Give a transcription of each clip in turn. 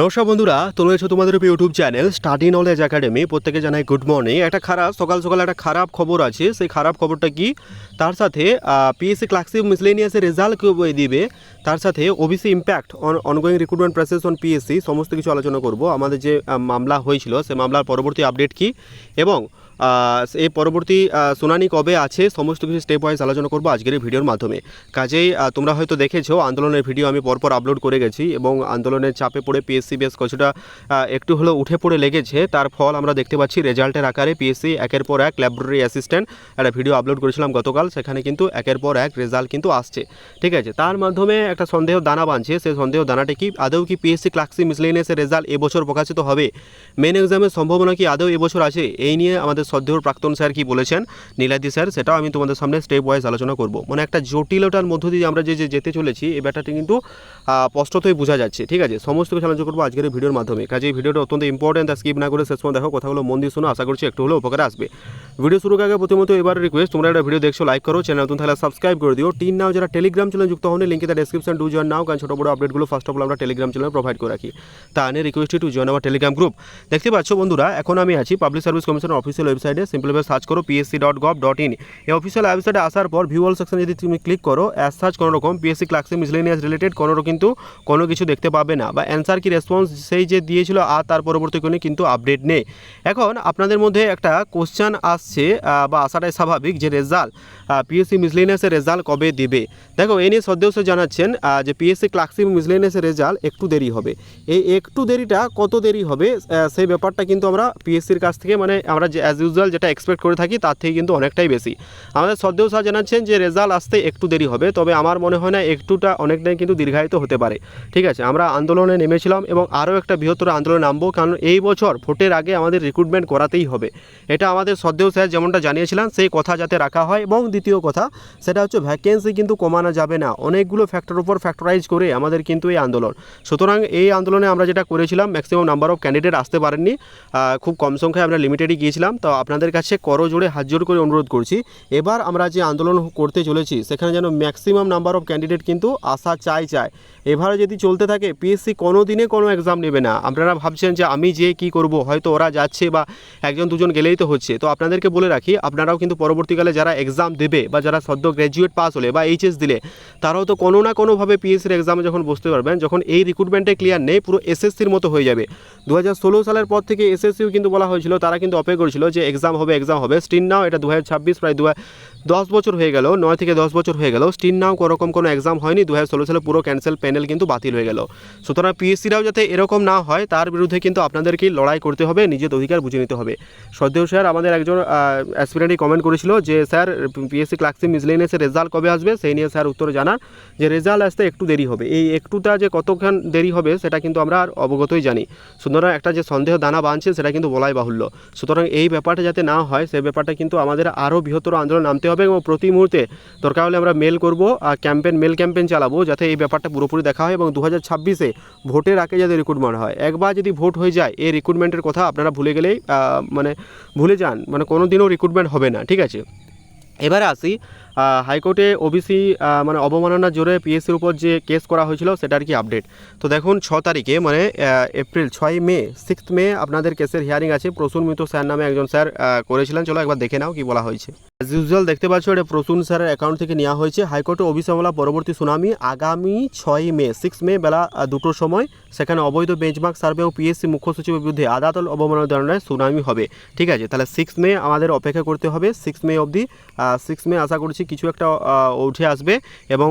নমস্কার বন্ধুরা তোমরা হচ্ছে তোমাদের উপর YouTube channel study knowledge academy প্রত্যেকে জানাই গুড মর্নিং একটা খারাপ, সকাল সকাল একটা খারাপ খবর আছে। সেই খারাপ খবরটা কি? তার সাথে পিএসসি ক্লাসিক মিসলেনিয়াসের রেজাল্ট দিবে? তার সাথে OBC impact on ongoing recruitment process on PSC সমস্ত কিছু আলোচনা করব। আমাদের যে মামলা হয়েছিল, সে মামলার পরবর্তী আপডেট কি? এবং এই পরবর্তী শুনানি কবে আছে, সমস্ত কিছু স্টেপ ওয়াইজ আলোচনা করব আজকের এই ভিডিওর মাধ্যমে। কাজেই তোমরা হয়তো দেখেছ, আন্দোলনের ভিডিও আমি পরপর আপলোড করে গেছি এবং আন্দোলনের চাপে পড়ে পিএসসি বেশ কিছুটা একটু হলেও উঠে পড়ে লেগেছে। তার ফল আমরা দেখতে পাচ্ছি রেজাল্টের আকারে পিএসসি একের পর এক ল্যাবরেটরি অ্যাসিস্ট্যান্ট একটা ভিডিও আপলোড করেছিলাম গতকাল, সেখানে কিন্তু একের পর এক রেজাল্ট কিন্তু আসছে। ঠিক আছে, তার মাধ্যমে একটা সন্দেহ দানা বাঁধছে। সেই সন্দেহ দানাটি কি, আদৌ কি পিএসসি ক্লাসি মিসলেনিয়াসের রেজাল্ট এবছর প্রকাশিত হবে? মেন এক্সামের সম্ভাবনা কি আদৌ এবছর আছে? এই নিয়ে আমাদের সদ্যর প্রাক্তন স্যার কি বলেছেন? নীলাদি স্যার, সেটাও আমি তোমাদের সামনে স্টেপ ওয়াইজ আলোচনা করব। মানে একটা জটিলতার মধ্য দিয়ে আমরা যে যে, যেতে চলেছি এই ব্যাপারটা কিন্তু স্পষ্টতই বোঝা যাচ্ছে, ঠিক আছে? সমস্ত কিছু আলোচনা করব আজকের ভিডিওর মাধ্যমে। কাজে এই ভিডিওটা অত্যন্ত ইম্পর্টেন্ট আর স্কিপ না করে শেষ দেখো কথাগুলো মন দিয়ে শোনো, আশা করছি একটু হলেও উপকারে আসবে। ভিডিও শুরু আগে প্রথমত এবার রিকোয়েস্ট তোমরা একটা ভিডিও দেখছ লাইক করো চ্যানেল নতুন তাহলে সাবস্ক্রাইব করে দিও। টিন নাও যারা টেলিগ্রাম চ্যানেল যুক্ত হন লিঙ্কে তার ডেসক্রিপশন টু জয়েন নাও কারণ ছোটো বড় আপডেটগুলো ফার্স্ট অফ অল আমরা টেলিগ্রাম চ্যানেলে প্রোভাইড করে রাখি। তা আনে রিকোয়েস্ট টু জয়েন আমার টেলিগ্রাম গ্রুপ দেখতে পাচ্ছ বন্ধুরা, এখন আমি আছি পাবলিক সার্ভিস কমিশনের অফিসিয়াল ওয়েবসাইটে সিম্পলভাবে সার্চ করো PSC dot gov dot in এই অফিসিয়াল ওয়েবসাইটে আসার পর ভিউ অল সেকশন যদি তুমি ক্লিক করো অ্যাজ সার্চ কোনো রকম পিএসসি ক্লাসে মিসলেনিয়াস রিলেটেড কোনো কিন্তু কোনো কিছু দেখতে পাবে না বা অ্যান্সার কি রেসপন্স সেই যে দিয়েছিল আর তার পরবর্তী কোনো কিন্তু আপডেট নেই। এখন আপনাদের মধ্যে একটা কোশ্চেন আসছে বা আসাটাই স্বাভাবিক যে রেজাল্ট পিএসসি মিসলেনিয়াসের রেজাল্ট কবে দেবে? দেখো এই নিয়ে সদ্যস্য জানাচ্ছেন যে পিএসসি ক্লাসিক মিসলেনিয়াসের রেজাল্ট একটু দেরি হবে। এই একটু দেরিটা কত দেরি হবে সেই ব্যাপারটা কিন্তু আমরা পিএসসির কাছ থেকে মানে আমরা যে অ্যাজ ইউজুয়াল যেটা এক্সপেক্ট করে থাকি, তার থেকে কিন্তু অনেকটাই বেশি। আমাদের সদ্যও স্যার জানাচ্ছেন যে রেজাল্ট আসতে একটু দেরি হবে, তবে আমার মনে হয় না একটুটা অনেকটাই কিন্তু দীর্ঘায়িত হতে পারে। ঠিক আছে, আমরা আন্দোলনে নেমেছিলাম এবং আরও একটা বৃহত্তর আন্দোলনে নামবো, কারণ এই বছর ভোটের আগে আমাদের রিক্রুটমেন্ট করাতেই হবে। এটা আমাদের সদ্যও স্যার যেমনটা জানিয়েছিলাম সেই কথা যাতে রাখা হয় এবং দ্বিতীয় কথা, সেটা হচ্ছে ভ্যাকেন্সি কিন্তু কমানো যাবে না। অনেকগুলো ফ্যাক্টর উপর ফ্যাক্টরাইজ করে আমাদের কিন্তু এই আন্দোলন। সুতরাং এই আন্দোলনে আমরা যেটা করেছিলাম ম্যাক্সিমাম নাম্বার অফ ক্যান্ডিডেট আসতে পারেননি। খুব কম সংখ্যায় আমরা লিমিটেডই গিয়েছিলাম। তো আপনাদের কাছে করো জোড়ে হাত জোড় করে অনুরোধ করছি। এবার আমরা যে আন্দোলন করতে চলেছি, সেখানে যেন ম্যাক্সিমাম নাম্বার অফ ক্যান্ডিডেট কিন্তু আসা চাই চায় এভাবে যদি চলতে থাকে পিএসসি কোনো দিনে কোনো এক্সাম নেবে না। আপনারা ভাবছেন যে আমি যে কি করব, হয়তো ওরা যাচ্ছে বা একজন দুজন গেলেই তো হচ্ছে। তো আপনাদেরকে বলে রাখি, আপনারাও কিন্তু পরবর্তীকালে যারা এক্সাম দেবে বা যারা সদ্য গ্র্যাজুয়েট পাস হলে বা এইচএস দিলে, তারাও তো কোনো না কোনোভাবে পিএসসির এক্সামে যখন বসতে পারবেন, যখন এই রিক্রুটমেন্টে ক্লিয়ার নেই, পুরো এসএসসির মতো হয়ে যাবে। দু হাজার ষোলো সালের পর থেকে এসএসসিও কিন্তু বলা হয়েছিল, তারা কিন্তু অপেক্ষা করেছিল যে এক্সাম হবে এক্সাম হবে। স্টিন নাও, এটা দু হাজার ছাব্বিশ, প্রায় দু দশ বছর হয়ে গেল, নয় থেকে দশ বছর হয়ে গেল। স্টিন নাও কোনোরকম কোনো এক্সাম হয়নি। দু হাজার ষোলো সালে পুরো ক্যান্সেল প্যানেল কিন্তু বাতিল হয়ে গেল। সুতরাং পিএসসিরাও যাতে এরকম না হয়, তার বিরুদ্ধে কিন্তু আপনাদেরকেই লড়াই করতে হবে, নিজের অধিকার বুঝে নিতে হবে। সদ্য স্যার আমাদের একজন অ্যাসপিরেন্টই কমেন্ট করেছিল যে, স্যার পিএসসি ক্লাসিক মিসলেনিয়াসের রেজাল্ট কবে আসবে? সেই নিয়ে স্যার উত্তর জানান যে রেজাল্ট আসতে একটু দেরি হবে। এই একটুটা যে কতক্ষণ দেরি হবে, সেটা কিন্তু আমরা আর অবগতই জানি। সুতরাং একটা যে সন্দেহ দানা বাঁধছে, সেটা কিন্তু বলাই বাহুল্য। সুতরাং এই ব্যাপারটা যাতে না হয় সেই ব্যাপারটা কিন্তু আমাদের আরও বৃহত্তর আন্দোলন নামতে হবে এবং প্রতি মুহূর্তে দরকার হলে আমরা মেল করব আর ক্যাম্পেন মেল ক্যাম্পেন চালাবো যাতে এই ব্যাপারটা পুরোপুরি দেখা হয় এবং দু হাজার ছাব্বিশে ভোটের আগে যাতে রিক্রুটমেন্ট হয়। একবার যদি ভোট হয়ে যায়, এই রিক্রুটমেন্টের কথা আপনারা ভুলে গেলেই মানে ভুলে যান মানে কোনো দিনও রিক্রুটমেন্ট হবে না, ঠিক আছে? এবারে আসি হাইকোর্টে ওবিসি মানে অবমাননার জোরে পিএসসির উপর যে কেস করা হয়েছিল সেটার কি আপডেট? তো দেখুন, ছ তারিখে মানে এপ্রিল, ছয় মে সিক্স মে আপনাদের কেসের হিয়ারিং আছে। প্রসূন মিত্র স্যার নামে একজন স্যার করেছিলেন। চলো একবার দেখে নাও কি বলা হয়েছে। অ্যাজ ইউজুয়াল দেখতে পাচ্ছ, এটা প্রসূন স্যারের অ্যাকাউন্ট থেকে নেওয়া হয়েছে। হাইকোর্টে ওবিসি মামলা পরবর্তী শুনানি আগামী ছয় মে সিক্স মে বেলা দুটোর সময়। সেখানে অবৈধ বেঞ্চমার্ক সার্ভে ও পিএসসি মুখ্য সচিবের বিরুদ্ধে আদালত অবমাননার ধরনের শুনানি হবে। ঠিক আছে, তাহলে সিক্স মে আমাদের অপেক্ষা করতে হবে। সিক্স মে অবধি সিক্স মে আশা করছি কিছু একটা উঠে আসবে এবং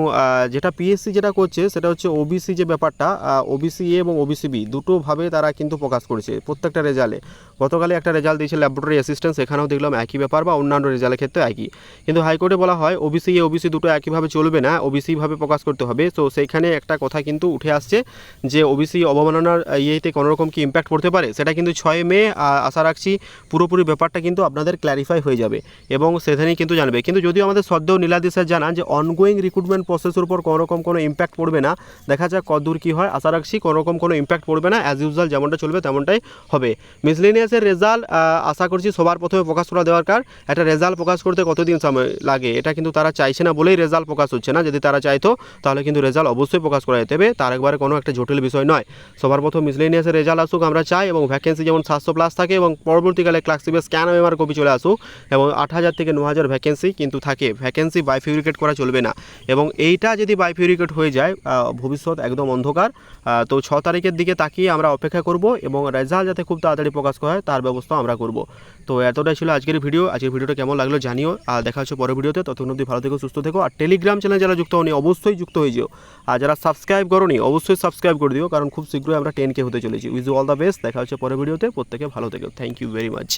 যেটা পিএসসি যেটা করছে সেটা হচ্ছে ওবিসি যে ব্যাপারটা ওবিসি এ এবং ওবিসি বি দুটোভাবে তারা কিন্তু প্রকাশ করেছে প্রত্যেকটা রেজাল্টে গতকালে একটা রেজাল্ট দিয়েছে ল্যাবরেটরি অ্যাসিস্ট্যান্ট সেখানেও দেখলাম একই ব্যাপার বা অন্যান্য রেজাল্টের ক্ষেত্রে একই। কিন্তু হাইকোর্টে বলা হয় ওবিসি এ ওবিসি দুটো একইভাবে চলবে না ওবিসিভাবে প্রকাশ করতে হবে। তো সেইখানে একটা কথা কিন্তু উঠে আসছে যে ওবিসি অবমাননার ইয়েতে কোনোরকম কি ইম্প্যাক্ট পড়তে পারে, সেটা কিন্তু ছয় মে আশা রাখছি পুরোপুরি ব্যাপারটা কিন্তু আপনাদের ক্ল্যারিফাই হয়ে যাবে এবং সেখানেই কিন্তু জানবে। কিন্তু যদিও আমাদের সদ্য মধ্যেও নীলাদি স্যার জানান যে অনগোয়িং রিক্রুটমেন্ট প্রসেসের উপর কোনো রকম কোনো ইম্প্যাক্ট পড়বে না। দেখা যাক কতদূর কী হয়। আশা রাখছি কোনো রকম কোনো ইম্প্যাক্ট পড়বে না। অ্যাজ ইউজুয়াল যেমনটা চলবে তেমনটাই হবে। মিসলেনিয়াসের রেজাল্ট আশা করছি সবার প্রথমে প্রকাশ করা দরকার একটা রেজাল্ট প্রকাশ করতে কতদিন সময় লাগে? এটা কিন্তু তারা চাইছে না বলেই রেজাল্ট প্রকাশ হচ্ছে না। যদি তারা চাইতো, তাহলে কিন্তু রেজাল্ট অবশ্যই প্রকাশ করা যেতে হবে। তার একবারে কোনো একটা জটিল বিষয় নয়। সবার প্রথম মিসলেনিয়াসের রেজাল্ট আসুক, আমরা চাই, এবং ভ্যাকেন্সি যেমন সাতশো প্লাস থাকে, এবং পরবর্তীকালে ক্লাসিপের স্ক্যান এমআর কপি চলে আসুক, এবং আট হাজার থেকে ন হাজার ভ্যাকেন্সি কিন্তু থাকে। ভ্যাকেন্সি বাইফিউরিকেট করা চলবে না। এবং এইটা যদি বাইফিউরিকেট হয়ে যায় ভবিষ্যৎ একদম অন্ধকার তো ছ তারিখের দিকে তাকিয়ে আমরা অপেক্ষা করব এবং রেজাল্ট যাতে খুব তাড়াতাড়ি প্রকাশ করা হয়, তার ব্যবস্থা আমরা করব। তো এতটাই ছিল আজকের ভিডিও আজকের ভিডিওটা কেমন লাগল জানিও। আর দেখা হচ্ছে পরের ভিডিওতে ততক্ষণ অবধি ভালো থেকো, সুস্থ থেকো। আর টেলিগ্রাম চ্যানেল যারা যুক্ত হনি অবশ্যই যুক্ত হয়ে যেও। আর যারা সাবস্ক্রাইব করোনি, অবশ্যই সাবস্ক্রাইব করে দিও, কারণ খুব শীঘ্রই আমরা টেন কে হতে চলেছি। Wish all the best. দেখা হচ্ছে পরের ভিডিওতে প্রত্যেকে ভালো থেকো। Thank you very much